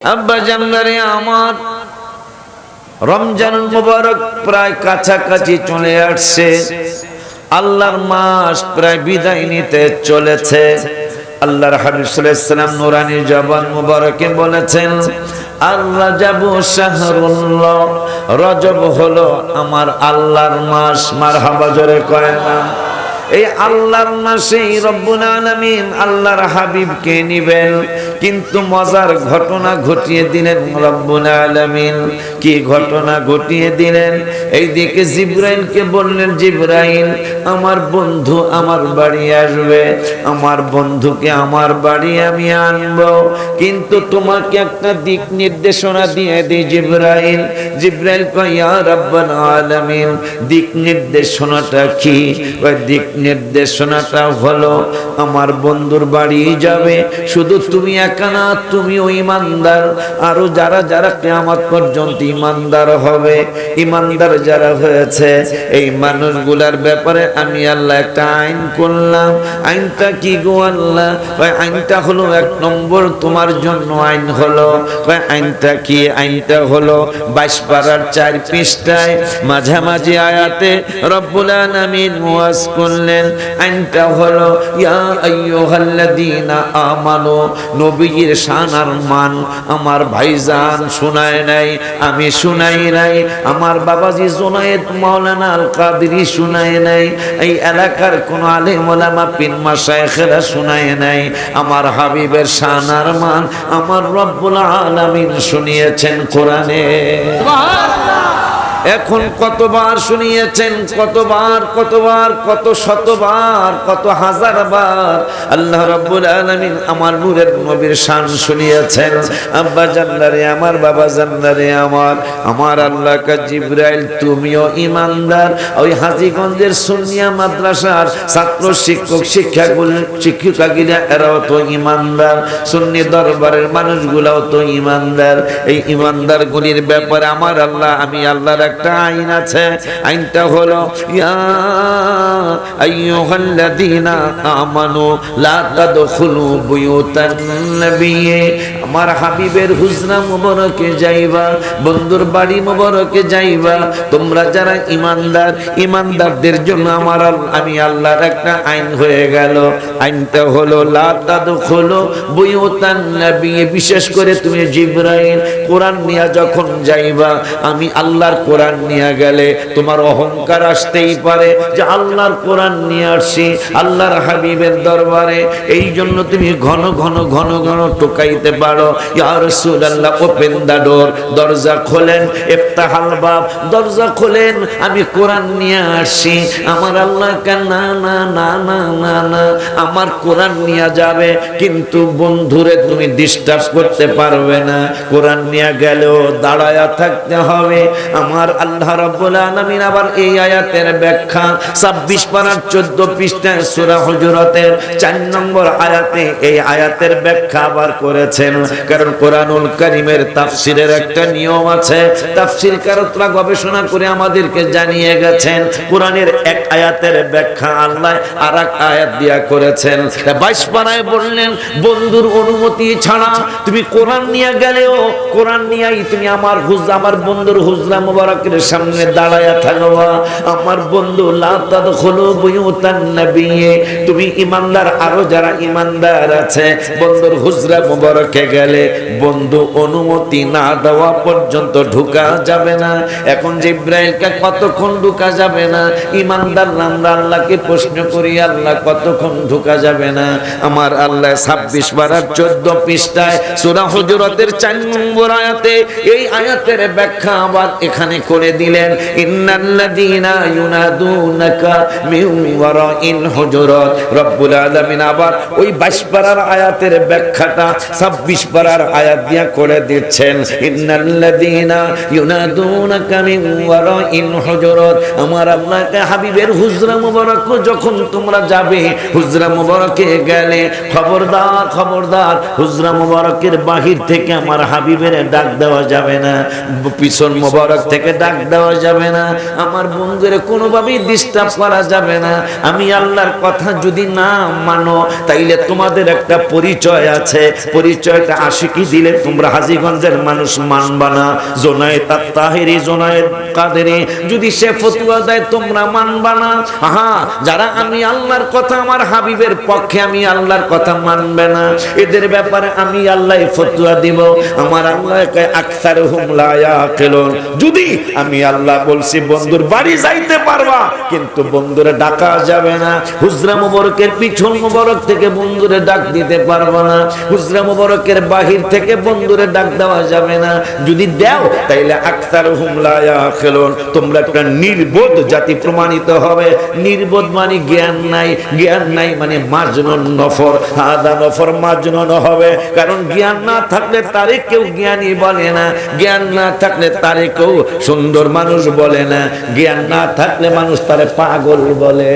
আব্বা জানগারে আমার রমজান মুবারক প্রায় কাছাকাছি চলে আসছে। আল্লাহর মাস প্রায় বিদায় নিতে চলেছে। আল্লাহর হাবিব সাল্লাল্লাহু নুরানি জবান মুবারকে বলেছেন, আল্লাহ যাবু শাহরুল্লাহ, রজব হলো আমার আল্লাহর মাস। মারহাবা জোরে কয় না। এই আল্লাহর মাসেই রব্বুল আলামিন আল্লাহর হাবিবকে নিবেন। কিন্তু মজার ঘটনা ঘটিয়ে দিলেন রব্বুল আলামিন। কি ঘটনা ঘটিয়ে দিলেন? এইদিকে জিব্রাইলকে বললেন, জিব্রাইল, আমার বন্ধু আমার বাড়ি আসবে। আমার বন্ধুকে আমার বাড়ি আমি আনব। কিন্তু তোমাকে একটা দিক নির্দেশনা দিয়ে দিই জিব্রাইল। জিব্রাইল কয় রাব্বাল আলামিন, দিক নির্দেশনাটা কি? দিক নির্দেশনাটা হলো, আমার বন্ধুর বাড়ি যাবে, শুধু তুমি একা না, তুমিও ইমানদার। আরও যারা যারা কিয়ামত পর্যন্ত ইমানদার হবে, ইমানদার যারা হয়েছে, এই মানুষগুলার ব্যাপারে আমি আল্লাহ একটা আইন করলাম। আইনটা কি গো আল্লাহ? ওই আইনটা হলো এক নম্বর, তোমার জন্য আইন হলো। ওই আইনটা কি? আইনটা হলো বাইশ পাড়ার চার পৃষ্ঠায়, মাঝামাঝি আয়াতে, রব্বুল আলামিন ওয়াজ আইনটা হলো, ইয়া নবীর শান মান, আমার ভাইজান শোনায় নাই, আমি শুনাই নাই, আমার বাবাজি জোনায়েত মাওলানা আল কাদেরি শুনায় নাই, এই এলাকার কোন আলেম ওলামা পিন মাশায়েখেরা শুনায় নাই, আমার হাবিবের শান মান, আমার রব্বুল আলামিন শুনিয়েছেন কোরআনে। এখন কতবার শুনিয়েছেন, কতবার কতবার, কত শতবার, কত হাজার বার আল্লাহ রাব্বুল আলামিন আমার নূরের নবীর শান শুনিয়েছেন। আব্বা জান্নারে আমার বাবা জান্নারে আমার আমার আল্লাহ কা জিব্রাইল, তুমিও ইমানদার ওই হাজীগঞ্জের সুন্নিয়া মাদ্রাসার ছাত্র শিক্ষক শিক্ষাগুলো শিক্ষিকাগিরা, এরাও তো ইমানদার সুন্নি দরবারের মানুষগুলাও তো ইমানদার এই ইমানদারগুলির ব্যাপারে আমার আল্লাহ, আমি আল্লাহর একটা আইন আছে। আইনটা হলো আমার হাবিবের যাইবা, বন্ধুর বাড়ি যাইবা। তোমরা যারা ইমানদার, ইমানদারদের জন্য আমার আমি আল্লাহর একটা আইন হয়ে গেল। আইনটা হলো, লা বিশেষ করে তুমি জিবরাইল, কোরআন নিয়ে যখন যাইবা, আমি আল্লাহর কোরআন নিয়ে গেলে তোমার অহংকার আসতেই পারে যে আল্লাহর কোরআন নিয়ে আসছি, আল্লাহর হাবিবের দরবারে। এই জন্য তুমি ঘন ঘন ঘন ঘন টোকাইতে পারো। ইয়া রাসূলুল্লাহ, ওপেন দা ডোর, দরজা খোলেন বাব, দরজা খোলেন, আমি কোরআন নিয়ে আসছি। আমার আল্লাহ না না না না না না, আমার কোরআন নিয়ে যাবে। কিন্তু বন্ধুরে, তুমি ডিস্টার্ব করতে পারবে না। কোরআন নিয়ে গেলেও দাঁড়ায়া থাকতে হবে। আমার আল্লাহ রাব্বুল আলামিন আবার এই আয়াতের ব্যাখ্যা 26 পারার 14 পৃষ্ঠায় সূরা হুজুরাতের 4 নম্বর আয়াতে এই আয়াতের ব্যাখ্যা আবার করেছেন। কারণ কোরআনুল কারীমের তাফসীরের একটা নিয়ম আছে। তাফসীরকাররা গবেষণা করে আমাদেরকে জানিয়ে গেছেন, কোরআনের এক আয়াতের ব্যাখ্যা আল্লাহ আর এক আয়াত দিয়া করেছেন। 22 পারায় বললেন, বন্ধুর অনুমতি ছাড়া তুমি কোরআন নিয়ে গেলেও, কোরআন নিয়েই তুমি আমার হুজ আমার বন্ধুর হুজরা মুবারকের সামনে দাঁড়ায়া থাকবা আমার বন্ধু তুমি ইমানদার, আরও যারা ইমানদার আছে, বন্ধুর হুজরা মুবারকে গেলে বন্ধু অনুমতি না দেওয়া পর্যন্ত ঢুকা যাবে না। এখন জিব্রাইলকে কতক্ষণ ঢুকা যাবে না? ইমানদার আমরা আল্লাহকে প্রশ্ন করি, আল্লাহ কতক্ষণ ঢুকা যাবে না? আমার আল্লাহ ছাব্বিশ বারার চোদ্দ পৃষ্ঠায় সুরা হুজুরতের চার নম্বর আয়াতে এই আয়াতের ব্যাখ্যা আবার এখানে করে দিলেন রব্বুল আবার ওই 22 পারার আয়াতের ব্যাখ্যাটা 26 পারার আয়াত দিয়া করে দিচ্ছেন আমার হাবিবের হুজরা মুবারক যখন তোমরা যাবে, হুজরা মুবারকে গেলে খবরদার খবরদার, হুজরা মুবারকের বাহির থেকে আমার হাবিবের ডাক দেওয়া যাবে না। পিছন মুবারক থেকে ডাক দেওয়া যাবে না, আমার বন্ধুরে কোনোভাবেই ডিস্টার্ব করা যাবে না। আমি আল্লাহর কথা যদি না মানো, তাইলে তোমাদের একটা পরিচয় আছে। পরিচয়টা আশিকি দিলে তোমরা হাজিগঞ্জের মানুষ মানবা না। জোনায়েদ তাহেরি জোনায়েদ কাদেরি, যদি সে ফতুয়া দেয় তোমরা মানবা না। হ্যাঁ যারা আমি আল্লাহর কথা আমার হাবিবের পক্ষে আমি আল্লাহর কথা মানবে না। এদের ব্যাপারে আমি আল্লাহ ফতুয়া দিব। আমার আল্লাহকে আকসার হুমলা ইয়াকিলুন। যদি আমি আল্লাহ বলছি, বন্ধুর বাড়ি যাইতে পারবা, কিন্তু বন্ধুরে ডাকা যাবে না। হুজরা মুবারকের পিছন মুবারক থেকে বন্ধুরে ডাক দিতে পারব না। হুজরা মুবারকের বাহির থেকে বন্ধুরে ডাক দেওয়া যাবে না। যদি দাও, তাইলে আকসার হুমলা ইয়াকিলুন তোমরা একটা নির্বোধ জাতি প্রমাণিত হবে। নির্বোধ মানে জ্ঞান নাই। জ্ঞান নাই মানে মাজনুন নফর। আদা নফর মাজনুন হবে। কারণ জ্ঞান না থাকলে তারে কেউ জ্ঞানী বলে না। জ্ঞান না থাকলে তারে কেউ সুন্দর মানুষ বলে না। জ্ঞান না থাকলে মানুষ তারে পাগল বলে।